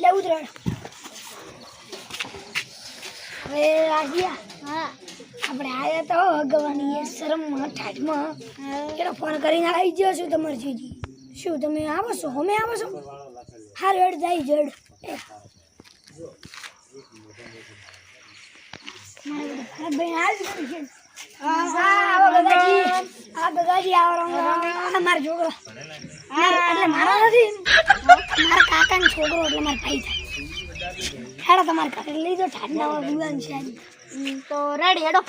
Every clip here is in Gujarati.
લે ઉતરાણ હવે રાજ્યા હા આપણે આવ્યા તો ભગવાની શરમમાં ઠાઠમાં કેટલો ફોન કરીને આવી ગયો છું તમારી જીજી શું તમે આવો છો અમે આવો છો હાર હેડ જાય જડ એ. મારે બધા ભરતભાઈ આવી ગયું છે. હા, હા, આવો ગગાજી. આ ગગાજી આવો રંગ રંગ. આ મારો છોકરો એટલે મારો નથી? મારા કાકાનો છોકરો એટલે મારો ભાઈ થાય. હેડો તમારે કાકા લઈ દો ઠાઠના ભગવાન છે તો રેડી હેડો.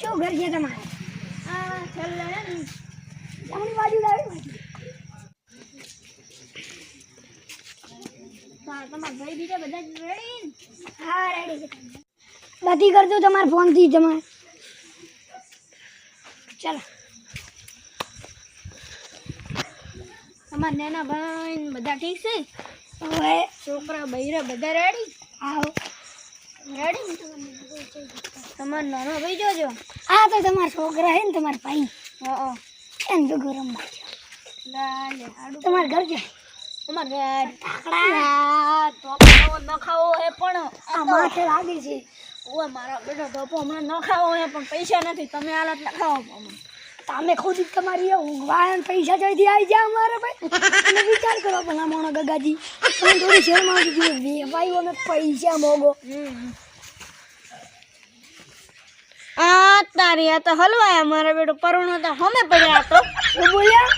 શું ઘર છે તમારે? જમણી બાજુ તમારા ભાઈ બીજા બધા રેડી હા રેડી બધી કરજો તમારા ફોનથી તમારે ચાલો. તમારા નાના ભાઈ બધા ઠીક છે? હવે છોકરા બૈરા બધા રેડી આવો. રેડી તમારો નાનો ભાઈ જોજો આ તો તમારા છોકરા છે ને તમારા ભાઈ. હા એમ તો ગરમ બાજુ લાલે તમારા ઘર જાય અમારે તો ન ખાવો હે પણ આ માથે લાગે છે. ઓય મારા બેટા ધોપો હમણાં ન ખાવો હે પણ પૈસા નથી. તમે આલા એટલે ખાવો અમને. તમે ખુદ જ તમારી એ ઊંઘવા પૈસા જોઈથી આવી જાય અમારે ભાઈ. અને વિચાર કરો ભલા મોણો ગગાજી. તમે થોડી શેરમાં વેવાઈ અમે પૈસા મોગો આ તારી આ તો હલવાય મારા બેટો પરુણો તો હમે પડ્યા તો બોલ્યા?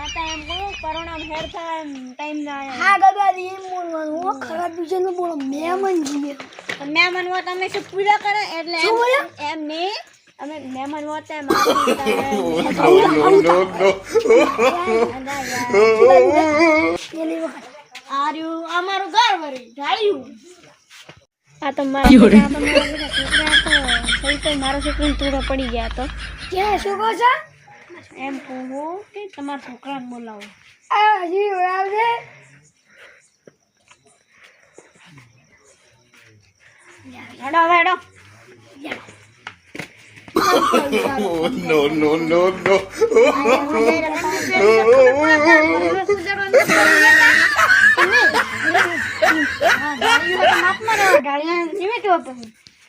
આ તો એમ કહું પરુણો હેર થાય ટાઈમ ના આવે હા દાદા એમ બોલવાનું. હું ખરાબ વિશે ન બોલો મહેમાન જીએ તો મહેમાન હોત અમે શું પૂજા કરે? એટલે એમ બોલ્યા? એમ નહીં અમે મહેમાન હોત એમ આર્યું અમારું ઘર વળી ઢાળ્યું. આ તો મારા બેટા- આ તો મારા બેટા છોકરા તો સહી તો મારા છોકરાને પડી ગયા તો. ક્યાં? શું કહો છો? એમ કહું કે તમારા છોકરાને બોલાવો. આ હજી આવજે હેડો હેડો no, no, no, no.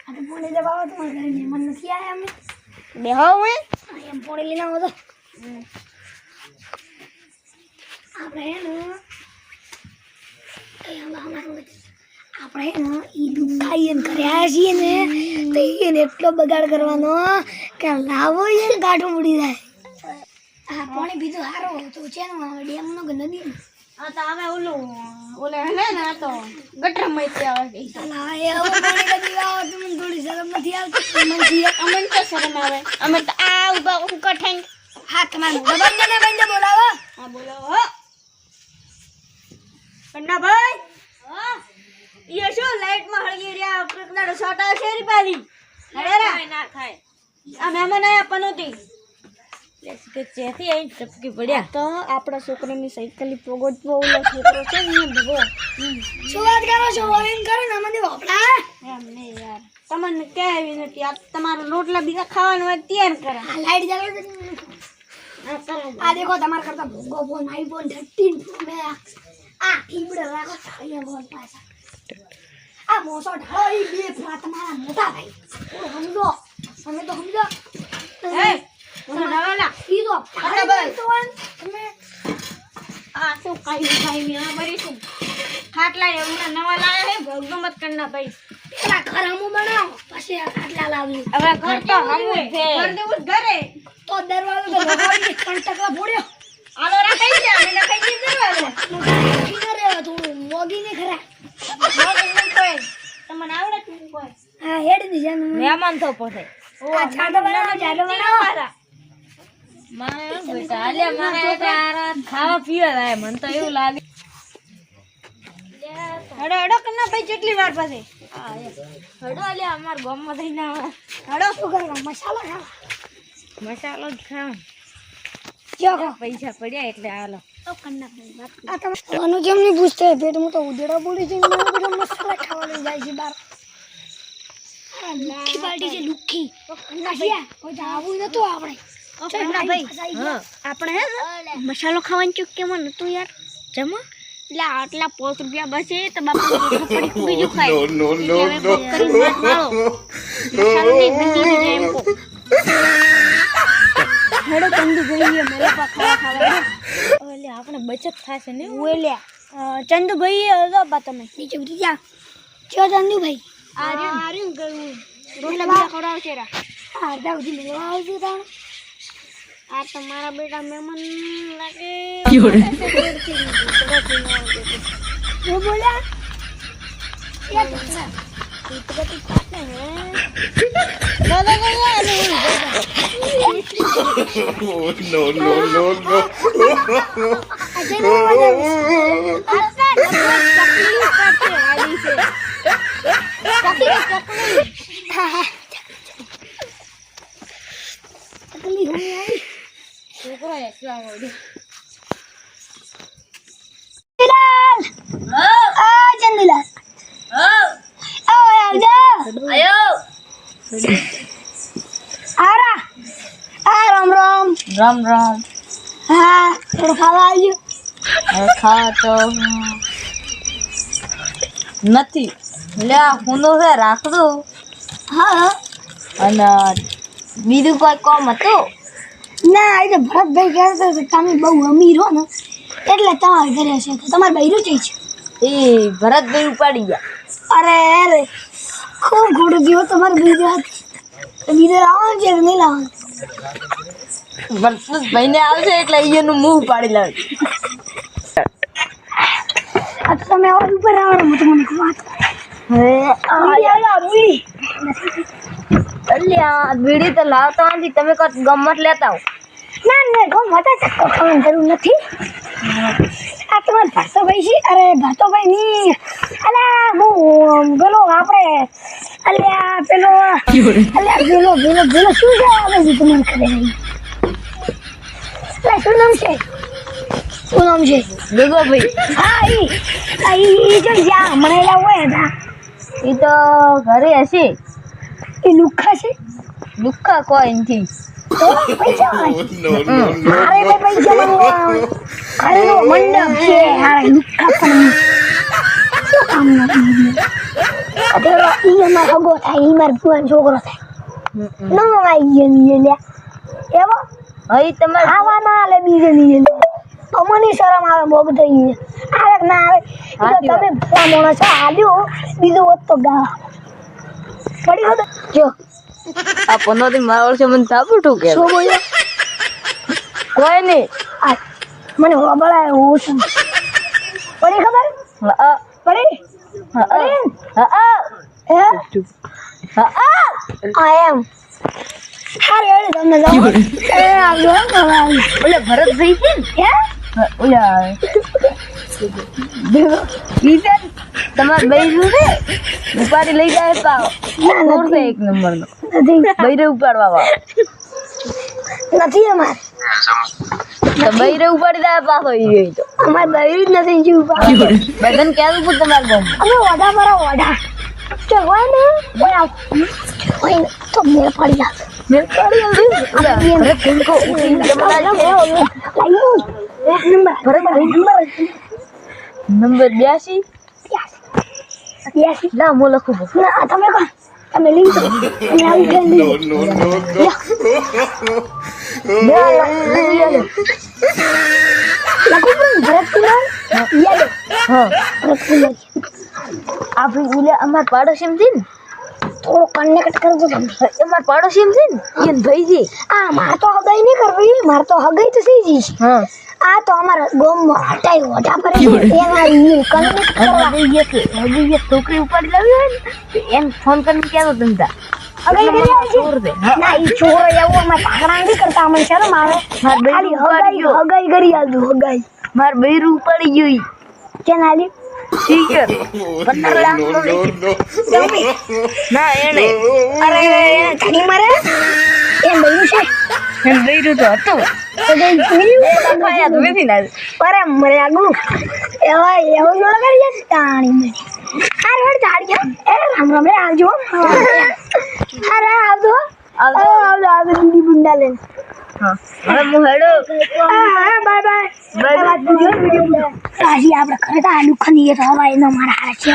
અમે બેહો આ એમ પોણી લઈને આવો આપણે એ. આપણે ઈ દૂધ ખાઈએ ઘરે આવ્યા છીએ ને તો એને એટલો બગાડ કરવાનો કે લાવો એ ગાંઠું પડી જાય. હા પાણી પીધું સારું તો છે ને ડેમનો કે નદી હા તો હવે ઓલું ઓલે હે ને તો ગટરમાં આવે હવે પાણી કદી થોડી શરમ નથી આવતી? મને અમને તો શરમ આવે. અમે તો આ ઊભા હું ઠાઈ હા તમારે બંધ બોલાવો. હા બોલો હો ભાઈ? હા ઈ શું લાઈટમાં હળગી રહ્યા? કકડાડો છોટા રી પાલી. હરેરા ના ખાય. આ મહેમાન આયા પનોતી ચેથી આઈ ટપકી પડ્યા. તો આપણા છોકરાની સાયકલી પોગોટવો ઓલો છોકરો છે ને ભગો. શું વાત કરો છો? ઓઈન કરો ને મને વાપરા. એમ યાર તમને કહેવી નથી. આ તમારા રોટલા બીજા ખાવાનું હોય તૈયાર કરે. લાઈટ ચાલુ આ દેખો તમારા કરતા ભોગો ફોન આઈફોન થર્ટીન મેક્સ આ કીબડે રાખો થાળીયા ફોન પાછા આ મોસો ઢાળો ઈ બે ફોન તમારા મોટા ભાઈ સમજો તમે તો સમજો એ મને નવાલા ઈ તો તમે આ શું કાઈ ખાઈ ને આ બરી શું ખાટલા એમના નવા લાયા હે ભગમત કરના ભાઈ પેલા ઘર હમું બનાવો પછી આ ખાટલા લાવી હવે તો છે દરવાજો તો ફોડ્યો આલો રાખાઈ છે અમે રાખાઈ છે દરવાજો ઠીક રે થોડું મોગી ને ખરા તમને આવડે છે કોઈ હા હેડ દીધા મહેમાન તો પોતે. આ ચાડો બનાવો ચાડો બનાવો મારે બેટા આલે મારે તારા ખાવા પીવા લાય મને તો એવું લાગે. હડો હડો કના ભાઈ કેટલી વાર પાસે હડો આલે અમાર ગામમાં થઈને આવે. હડો શું કરવા મસાલો ખાવા. મસાલો જ ખાવા પૈસા પડ્યા એટલે હાલો. આ તમે નહીં પૂછતો પેટમાં તો ઉધેડા બોલી છે ને મને બધા મસાલા ખાવા લઈ જાય છે બાર. આ પાર્ટી છે લુખ્ખી કોઈ આવું નતું આપણે. આપણે મસાલો ખાવાનું ચૂક કેમ નતું યાર? જમા? એટલે આટલા પોસ રૂપિયા બચે તો બાપા બીજું ખાય. હેડો ચંદુ ભાઈ મેરે પા ખાવા ખાવા. ઓલે આપણે બચત થશે ને ઓલે ચંદુ ભાઈ હતો બા તમે. નીચે ઉતરી જા. ચો ચંદુ ભાઈ આર્યન ગયું રોટલા બા ખવડાવશે રા. હા અડધા સુધી મેળવા આવજો તાણ. આ તમારા બેટા મહેમાન લાગે. બોલ્યા? યાર ચંદા. Oh, no, no, no, no. Chandulal આ ચંદુલાલ આવો આવજો આરા આ રામ રામ રામ. હા થોડું ખાવા આવ્યું ખા તો નથી. લે હું છે રાખડું હા. અને બીજું કોઈ કોમ હતું? ના એટલે ભરતભાઈ કહેતા હતા તમે બહુ અમીર હો ને એટલે તમારે ઘરે છે. તમારે બૈરું છે? એ ભરતભાઈ ઉપાડી ગયા. અરે અરે ખૂબ ઘોડું ગયો તમારે બીજું બીજો લાવવાનું છે કે નહીં લાવવાનું? ભરતભાઈ ને આવશે એટલે અહીંયાનું મું પાડી લાવે. આ તો તમે અવાજ ઉપર આવડે હું તમને વાત હવે બીડી તો લાવતા નથી તમે કોઈક ગમત લેતા આવો. ના ના ગમ હતા ચક્કો ખાવાની જરૂર નથી. આ તમારે ભરતોભાઈ છે? અરે ભરતોભાઈ ની અલા હું પેલો આપણે અલ્યા પેલો અલ્યા પેલો પેલો પેલો શું કહેવા આવે છે તમને ખબર નહીં શું નામ છે? શું નામ છે? ગગોભાઈ હા ઈ આ ઈ જો જ્યાં મળેલા હોય હતા એ તો ઘરે હશે. એ લુખ્ખા છે? દુઃખા કોઈ નથી no, મારે પૈસા ઘરેનો મંડપ છે હારે લુખ્ખા પણ શું કામ નથી ઈ? અમાર હગો થાય ઈ માર ભુવાનો છોકરો થાય. ન આવી ગયો એવો? હવે તમારે આવા ના આલે બીજે લે અમને શરમ આવે મોગ થઈ આવે ના આવે. તો તમે ભૂવા માણસ છો આલ્યો બીજું હોત તો ગા. પડી હોત જો. આ પંદર દિન મારા વર્ષે મને થાપું ઠોકે. શું બોલ્યો? કોઈ નહીં. આ મને હોબળાય હું છું. પડી ખબર? હા પડી? હા હા. હા હા. હા? આ એમ. હારે હેડે તમને જાઓ એ આવજો હો, ઓલે ભરતભાઈ છે ને? હે? ઓલા બીજા તમારે બૈરું છે? ઉપાડી લઈ જાય પાવ. દૂર છે એક નંબર નો નથી. બૈરે ઉપાડવા વાળો. નથી અમારે. તો બૈરે ઉપાડી જાય પાછો ઈ ગઈ તો. અમારે બૈરું જ નથી જીવ પા બધાને કેવું પડે તમારે ગામ અમે વડા મારા વડા જો ને? હોય તો મેળ પડી જાય. મેં પડી લાગ્યું? એક નંબર બ્યાસી? બ્યાસી. ના હું લખું. ના તમે કોણ? તમે લીધો. અને આવી ગયા લઈ no, જાઓ. no, no, no. બે લખી પણ ભરત કુમાર યાદ હા. ભરત કુમાર આ ભાઈ ઓલા અમાર પાડોશી ને થોડો કનેક્ટ કરજો. તમે અમાર પાડોશી એમ છે ને એન ભાઈજી આ માર તો હગાઈ નહીં કરવી માર તો હગાઈ તો થઈ જઈશ. હા. આ તો અમારા ગામમાં હટાઈ ઓઢા પર એના ઈ કનેક્ટ કરવા. હજી એક હજી એક છોકરી ઉપાડી લાવી હોય ને એમ ફોન કરીને કહેતો દે. ના ઈ છોરો એવું અમાર ઢાકણા નથી કરતા અમને શરમ આવે માર. બૈરું હગાઈ ગયો. હગાઈ કરી આવજો હગાઈ. માર બૈરું ઉપાડી ગયો ઈ. No, no, no. ના એને અરે એને ઠાડી મારે એમ બન્યું છે એને બૈરું તો હતું તો જોયું? લખાયા જ નથી ને અરે મરે આગું એવા એવું જો લગાડી જાય તાણી મને અરે વળ તાળી એ રામ રામ રે આવજો અરે આવજો આવજો. આવજો આવજો દીદી બુંડા લઈને હવે હું હેડો. Bye bye. હજી આપણે ખરેખર આલુ ખનીએ તો હવાય ન મારા હારા છે.